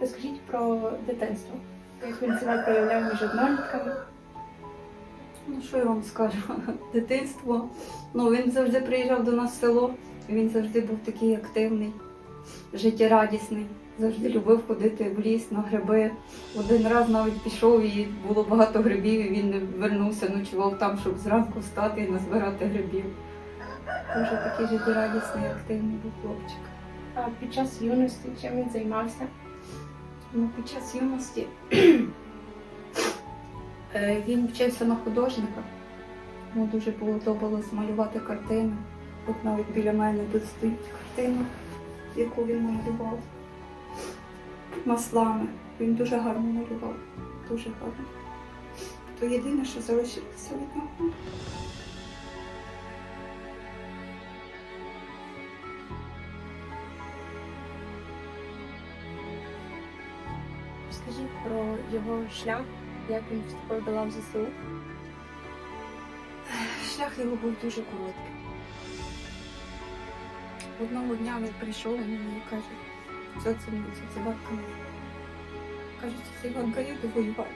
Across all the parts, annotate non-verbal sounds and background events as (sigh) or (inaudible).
Розкажіть про дитинство. Як він себе проявляв між однолітками. Ну, що я вам скажу? (laughs) Дитинство. Ну, він завжди приїжджав до нас в село, він завжди був такий активний, життєрадісний. Завжди любив ходити в ліс на гриби. Один раз навіть пішов і було багато грибів, і він не вернувся, ночував там, щоб зранку встати і назбирати грибів. Дуже такий життєрадісний, активний був хлопчик. А під час юності чим він займався? Ну, під час юності (clears throat) е, він вчився на художника. Йому дуже подобалось малювати картини. От навіть біля мене тут стоїть картина, яку він малював маслами. Він дуже гарно малював. Дуже гарно. То єдине, що залишилося від нього. Про його шлях, як він вступив до лав ЗСУ. Шлях його був дуже короткий. Одного дня він прийшов і мені каже, що це мені це цибарка. Каже, це я йду воювати.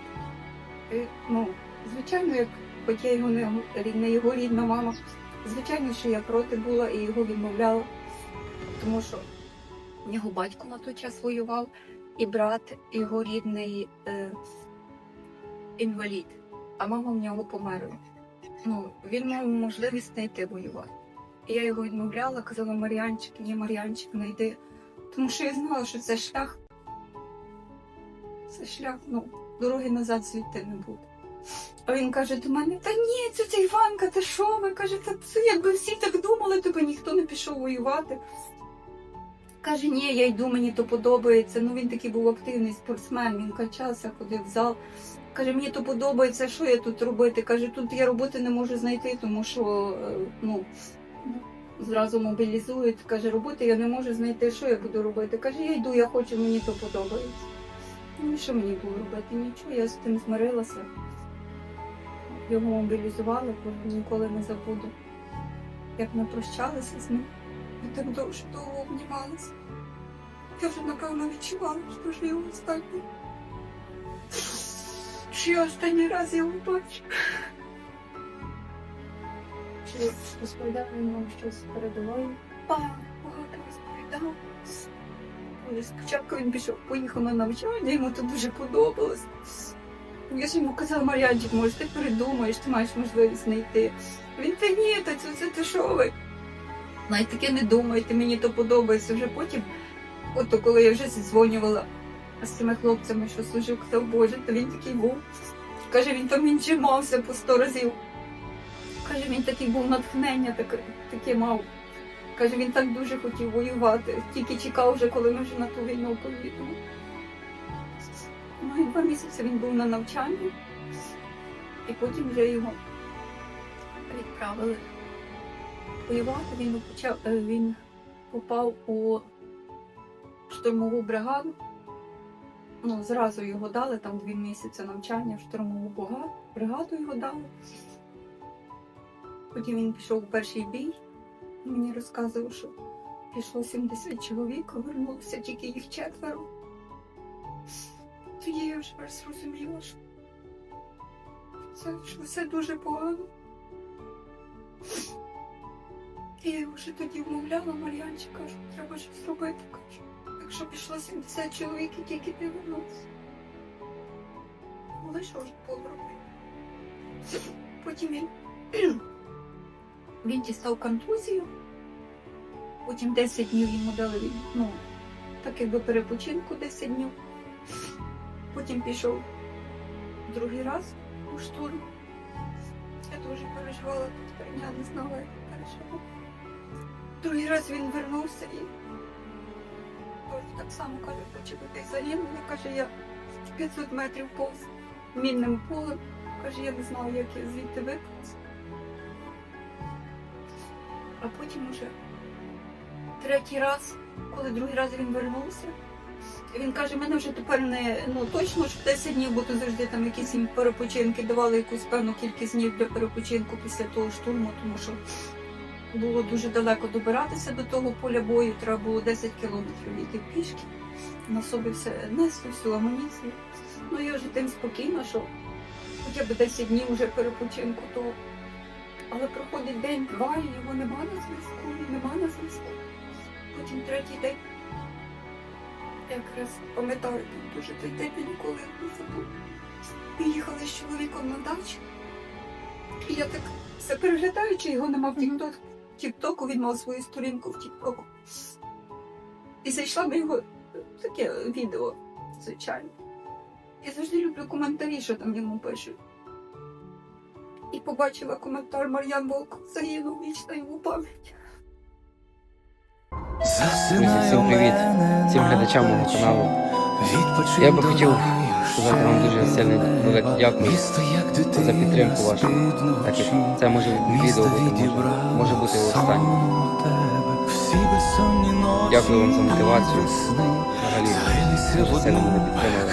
І, ну, звичайно, як хоч його не, не його рідна мама, звичайно, що я проти була і його відмовляла, тому що в нього батько на той час воював, і брат його рідний е, інвалід, а мама в нього померла ну, він мав можливість не йти воювати. І я його відмовляла, казала Мар'янчик, ні, Мар'янчик, не йди. Тому що я знала, що це шлях. Це шлях, ну, дороги назад звідти не буде. А він каже до мене: та ні, це ця Іванка, ти що ви? Каже, та це якби всі так думали, то би ніхто не пішов воювати. Каже, ні, я йду, мені то подобається. Ну він такий був активний спортсмен, він качався, ходив в зал. Каже, мені то подобається, що я тут робити. Каже, тут я роботи не можу знайти, тому що е, ну, зразу мобілізують. Каже, роботи я не можу знайти, що я буду робити. Каже, я йду, я хочу, мені то подобається. Ну що мені було робити? Нічого, я з тим змирилася. Його мобілізували, ніколи не забуду. Як ми прощалися з ним, ми так довше довго обнімалися. Я вже напевно відчувала, що вже його останній. Що я останній раз його бачу. Чи розповідав він вам щось передовою? Ба, багато розповідав. Спочатку він пішов, поїхав на навчання, йому це дуже подобалось. Я ж йому казала, Мар'янчик, може, ти передумаєш, ти маєш можливість знайти. Він та ні, та це, це ти що ви? Навіть таке не думайте, мені то подобається. Вже потім, от коли я вже зідзвонювала з цими хлопцями, що служив, казав, Боже, то він такий був. Каже, він там віджимався по сто разів. Каже, він такий був натхнення, таке, таке мав. Каже, він так дуже хотів воювати, тільки чекав вже, коли ми вже на ту війну поїдемо. Ну і два місяці він був на навчанні, і потім вже його відправили воювати. Він почав е, він попав у штурмову бригаду. Ну, зразу його дали, там дві місяці навчання в штурмову бригаду, його дали. Потім він пішов у перший бій. Мені розказував, що пішло 70 чоловік, а вернулося тільки їх четверо. Тоді я вже зрозуміла, що це що все дуже погано. І я вже тоді вмовляла Мар'янчика, що треба щось робити. Кажу, якщо пішло 70 чоловік і тільки ти вернувся. Але що ж було робити? Потім він він дістав контузію, потім 10 днів йому дали ну, так якби перепочинку 10 днів. Потім пішов другий раз у штурм. Я дуже переживала тут, я не знала, як переживала. Другий раз він вернувся і так само каже, хоче бути загинули. Каже, я 500 метрів повз мінним полем. Каже, я не знала, як я звідти вибратися. А потім уже третій раз, коли другий раз він вернувся, він каже, мене вже тепер не ну точно ж 10 днів, бо то завжди там якісь їм перепочинки давали якусь певну кількість днів для перепочинку після того штурму, тому що було дуже далеко добиратися до того поля бою, треба було 10 кілометрів йти пішки. на собі все нести, всю амуніцію. Ну я вже тим спокійна, що хоча б 10 днів вже перепочинку, то але проходить день-два, і його нема на зв'язку, нема на зв'язку. Потім третій день. Якраз пам'ятаю дуже той день я ніколи не забув. Ми їхали з чоловіком на дачу. І я так все переглядаю, чи його нема в Тікток. Тіктоку він мав свою сторінку в Тіктоку. І зайшла на його таке відео, звичайно. Я завжди люблю коментарі, що там йому пишуть. І побачила коментар Мар'ян Волк загинув вічна йому пам'ять. Друзі, всім привіт, всім глядачам мого каналу. Я би хотів сказати вам дуже сильно велике дякую за підтримку вашу. Так як це може відео бути, може, може бути останнє. Дякую вам за мотивацію. Взагалі дуже сильно мене підтримали.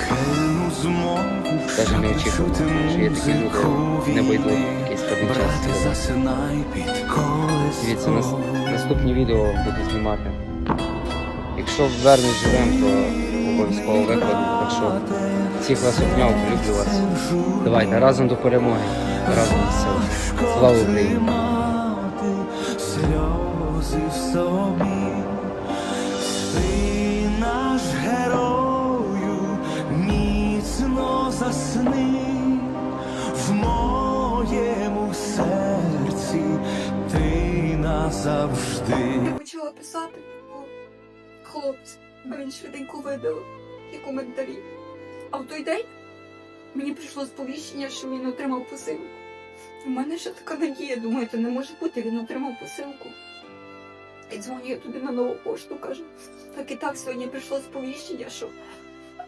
Навіть не очікував, що є такі люди не байдужі в такий складний час. Дивіться, нас, наступні відео буду знімати. Якщо вернусь живим, то обов'язково викладу. Так що всіх вас обняв, люблю вас. Давайте разом до перемоги, разом до сили. Слава Україні! Сльози в собі, спи наш герою, міцно засни в моєму серці, ти назавжди. Я почала писати о, хлопцю, а він швиденько видав ті коментарі. А в той день мені прийшло сповіщення, що він отримав посилку. У мене ще така надія, думаю, це не може бути, він отримав посилку. І дзвоню туди на нову пошту, кажу, так і так сьогодні прийшло сповіщення, що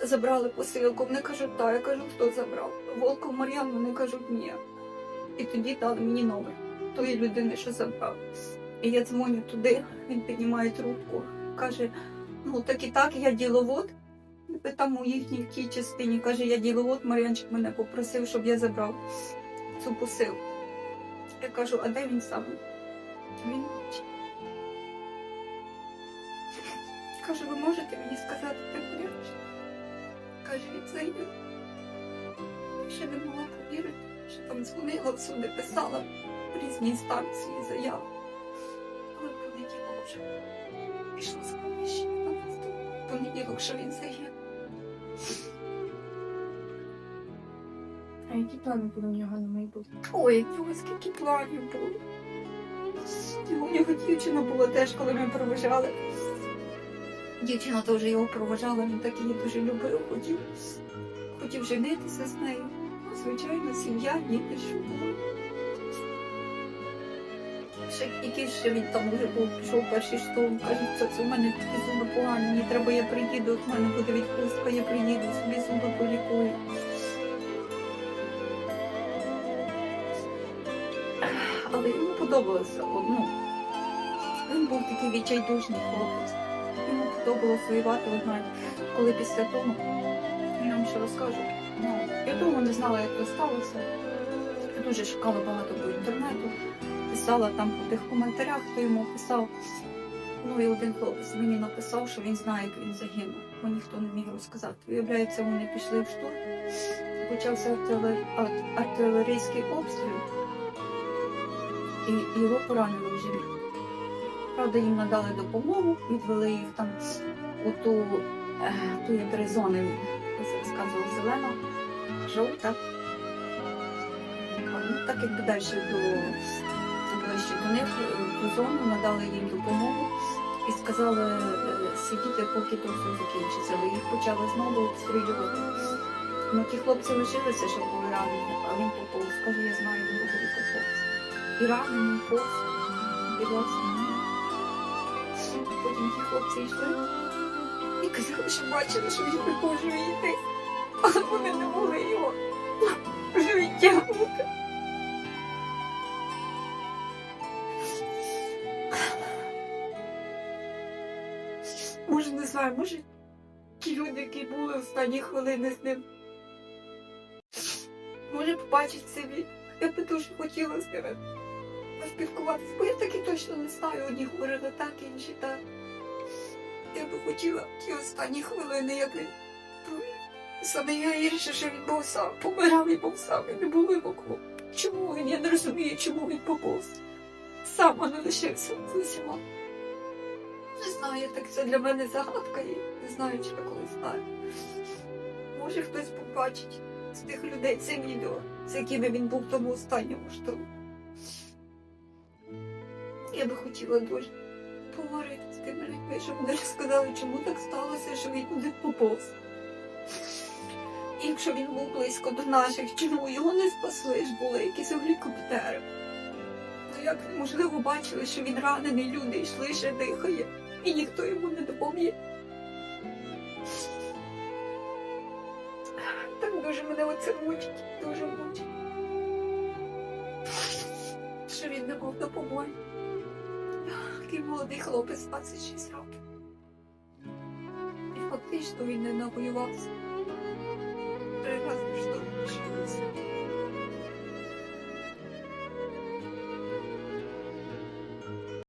забрали посилку. Вони кажуть, так, я кажу, хто забрав? Волков Мар'ян, вони кажуть, ні. І тоді дали мені номер тої людини, що забрав. І я дзвоню туди, він піднімає трубку, каже: ну так і так, я діловод. Там у їхній тій частині каже, я діловод, Мар'янчик мене попросив, щоб я забрав цю посилку. Я кажу, а де він сам? Він. Каже, ви можете мені сказати, де Мар'янчик? Каже, він. Я ще не могла повірити, що там дзвонила всюди, писала різні інстанції заяви. Але понеділок вже пішло сповіщення на наступний понеділок, що він загинув. А які плани були в нього на майбутнє? Ой, в нього скільки планів було. У нього дівчина була теж, коли ми проважали. Дівчина теж його проважала, він так її дуже любив, хотів, хотів женитися з нею. Звичайно, сім'я, діти, що було. Ще якийсь ще він там вже був, пішов перший штурм, каже, це, це у мене такі зуби погані, мені треба, я приїду, от в мене буде відпустка, я приїду, собі зуби полікую. але йому подобалося одну. Він був такий відчайдушний хлопець. Йому подобалося воювати однак, коли після того, я вам ще розкажу, ну, я довго не знала, як це сталося. Я дуже шукала багато по інтернету, писала там по тих коментарях, хто йому писав. Ну і один хлопець мені написав, що він знає, як він загинув, бо ніхто не міг розказати. Виявляється, вони пішли в штурм, почався артилер... ар- артилерійський обстріл і його поранили в живіт. Правда, їм надали допомогу, відвели їх там у ту, е, ту три зони, розказував, зелена, жовта. Ну, так якби далі до ближче до них зону надали їм допомогу і сказали е, сидіти, поки то все закінчиться. Бо їх почали знову обстрілювати. Ну, ті хлопці лишилися, що були ранені, а він поповз. Каже, я знаю, він буде поповз і ранений повз дивився на мене. Потім ті хлопці йшли і казали, що бачили, що він не може йти, але вони не могли його вже відтягнути. Знаю, може ті люди, які були останні хвилини з ним. Може, побачить це. Я би дуже хотіла з ними поспілкуватися, бо я таки точно не знаю. Одні говорили так, інші так. Я би хотіла ті останні хвилини, як він провів. Саме гірше, що він був сам, помирав і був сам, і не його кого. Чому він? Я не розумію, чому він поповз. Сам не лишився з усіма. Не знаю, так це для мене загадка, і не знаю, чи я колись знаю. Може хтось побачить з тих людей це відео, з якими він був в тому останньому штурмі. Я би хотіла дуже поговорити з тими людьми, щоб вони розказали, чому так сталося, що він туди поповз. І якщо він був близько до наших, чому його не спасли ж були якісь гелікоптери? Ну як можливо бачили, що він ранений, люди йшли, ще дихає, і ніхто йому не допоміг. Так дуже мене оце мучить, дуже мучить. Що він не був допомоги. Такий молодий хлопець 26 років. І фактично він не навоювався.